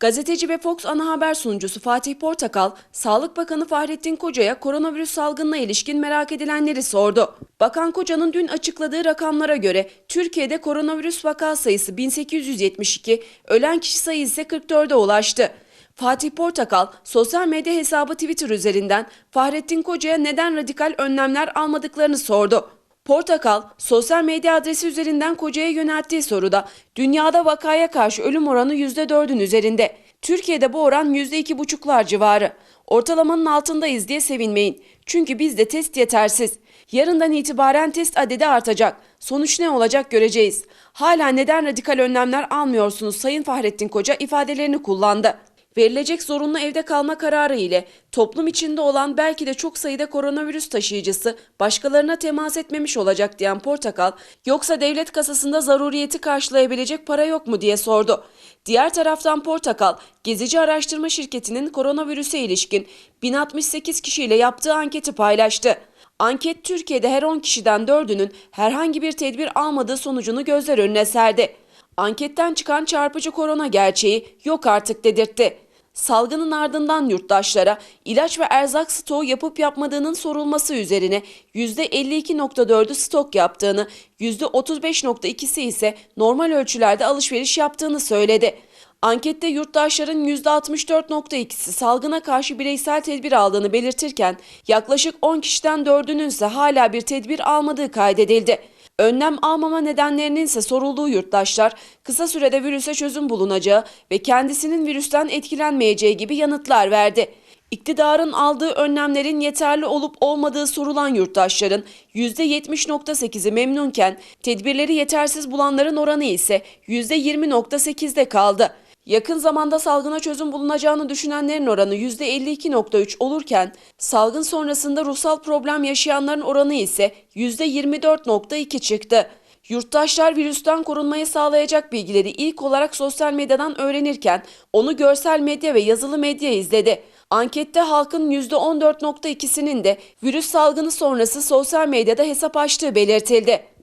Gazeteci ve Fox ana haber sunucusu Fatih Portakal, Sağlık Bakanı Fahrettin Koca'ya koronavirüs salgınına ilişkin merak edilenleri sordu. Bakan Koca'nın dün açıkladığı rakamlara göre Türkiye'de koronavirüs vaka sayısı 1872, ölen kişi sayısı ise 44'e ulaştı. Fatih Portakal sosyal medya hesabı Twitter üzerinden Fahrettin Koca'ya neden radikal önlemler almadıklarını sordu. Portakal, sosyal medya adresi üzerinden Koca'ya yönelttiği soruda dünyada vakaya karşı ölüm oranı %4'ün üzerinde. Türkiye'de bu oran %2,5'lar civarı. Ortalamanın altındayız diye sevinmeyin. Çünkü bizde test yetersiz. Yarından itibaren test adedi artacak. Sonuç ne olacak göreceğiz. Hala neden radikal önlemler almıyorsunuz Sayın Fahrettin Koca ifadelerini kullandı. Verilecek zorunlu evde kalma kararı ile toplum içinde olan belki de çok sayıda koronavirüs taşıyıcısı başkalarına temas etmemiş olacak diyen Portakal, yoksa devlet kasasında zaruriyeti karşılayabilecek para yok mu diye sordu. Diğer taraftan Portakal, gezici araştırma şirketinin koronavirüse ilişkin 1068 kişiyle yaptığı anketi paylaştı. Anket Türkiye'de her 10 kişiden 4'ünün herhangi bir tedbir almadığı sonucunu gözler önüne serdi. Anketten çıkan çarpıcı korona gerçeği yok artık dedirtti. Salgının ardından yurttaşlara ilaç ve erzak stoğu yapıp yapmadığının sorulması üzerine %52.4'ü stok yaptığını, %35.2'si ise normal ölçülerde alışveriş yaptığını söyledi. Ankette yurttaşların %64.2'si salgına karşı bireysel tedbir aldığını belirtirken yaklaşık 10 kişiden 4'ünün ise hala bir tedbir almadığı kaydedildi. Önlem almama nedenlerinin ise sorulduğu yurttaşlar kısa sürede virüse çözüm bulunacağı ve kendisinin virüsten etkilenmeyeceği gibi yanıtlar verdi. İktidarın aldığı önlemlerin yeterli olup olmadığı sorulan yurttaşların %70.8'i memnunken tedbirleri yetersiz bulanların oranı ise %20.8'de kaldı. Yakın zamanda salgına çözüm bulunacağını düşünenlerin oranı %52.3 olurken salgın sonrasında ruhsal problem yaşayanların oranı ise %24.2 çıktı. Yurttaşlar virüsten korunmayı sağlayacak bilgileri ilk olarak sosyal medyadan öğrenirken onu görsel medya ve yazılı medya izledi. Ankette halkın %14.2'sinin de virüs salgını sonrası sosyal medyada hesap açtığı belirtildi.